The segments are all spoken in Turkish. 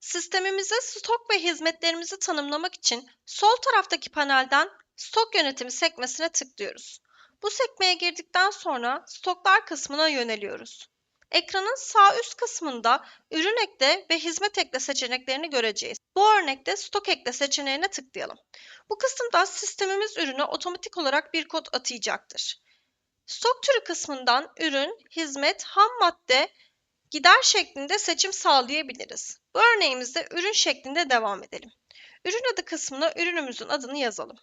Sistemimize stok ve hizmetlerimizi tanımlamak için sol taraftaki panelden stok yönetimi sekmesine tıklıyoruz. Bu sekmeye girdikten sonra stoklar kısmına yöneliyoruz. Ekranın sağ üst kısmında ürün ekle ve hizmet ekle seçeneklerini göreceğiz. Bu örnekte stok ekle seçeneğine tıklayalım. Bu kısımda sistemimiz ürüne otomatik olarak bir kod atayacaktır. Stok türü kısmından ürün, hizmet, ham madde, gider şeklinde seçim sağlayabiliriz. Bu örneğimizde ürün şeklinde devam edelim. Ürün adı kısmına ürünümüzün adını yazalım.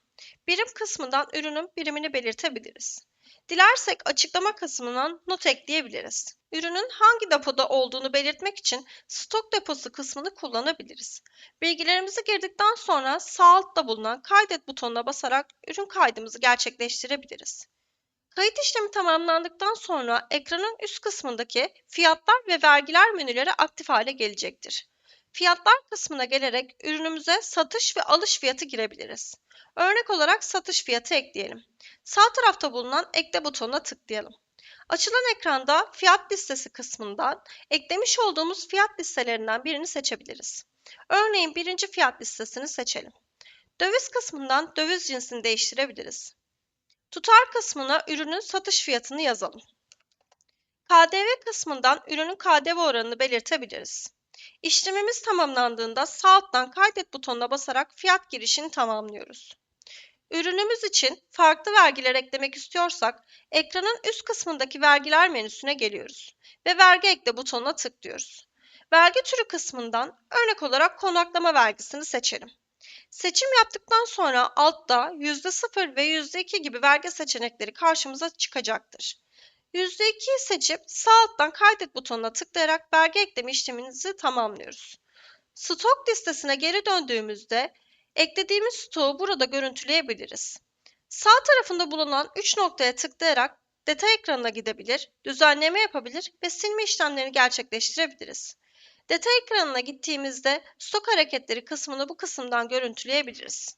Birim kısmından ürünün birimini belirtebiliriz. Dilersek açıklama kısmından not ekleyebiliriz. Ürünün hangi depoda olduğunu belirtmek için stok deposu kısmını kullanabiliriz. Bilgilerimizi girdikten sonra sağ altta bulunan kaydet butonuna basarak ürün kaydımızı gerçekleştirebiliriz. Kayıt işlemi tamamlandıktan sonra ekranın üst kısmındaki fiyatlar ve vergiler menüleri aktif hale gelecektir. Fiyatlar kısmına gelerek ürünümüze satış ve alış fiyatı girebiliriz. Örnek olarak satış fiyatı ekleyelim. Sağ tarafta bulunan ekle butonuna tıklayalım. Açılan ekranda fiyat listesi kısmından eklemiş olduğumuz fiyat listelerinden birini seçebiliriz. Örneğin birinci fiyat listesini seçelim. Döviz kısmından döviz cinsini değiştirebiliriz. Tutar kısmına ürünün satış fiyatını yazalım. KDV kısmından ürünün KDV oranını belirtebiliriz. İşlemimiz tamamlandığında sağ alttan kaydet butonuna basarak fiyat girişini tamamlıyoruz. Ürünümüz için farklı vergiler eklemek istiyorsak ekranın üst kısmındaki vergiler menüsüne geliyoruz ve vergi ekle butonuna tıklıyoruz. Vergi türü kısmından örnek olarak konaklama vergisini seçelim. Seçim yaptıktan sonra altta %0 ve %2 gibi vergi seçenekleri karşımıza çıkacaktır. %2'yi seçip sağ alttan kaydet butonuna tıklayarak vergi ekleme işlemimizi tamamlıyoruz. Stok listesine geri döndüğümüzde eklediğimiz stoğu burada görüntüleyebiliriz. Sağ tarafında bulunan 3 noktaya tıklayarak detay ekranına gidebilir, düzenleme yapabilir ve silme işlemlerini gerçekleştirebiliriz. Detay ekranına gittiğimizde stok hareketleri kısmını bu kısımdan görüntüleyebiliriz.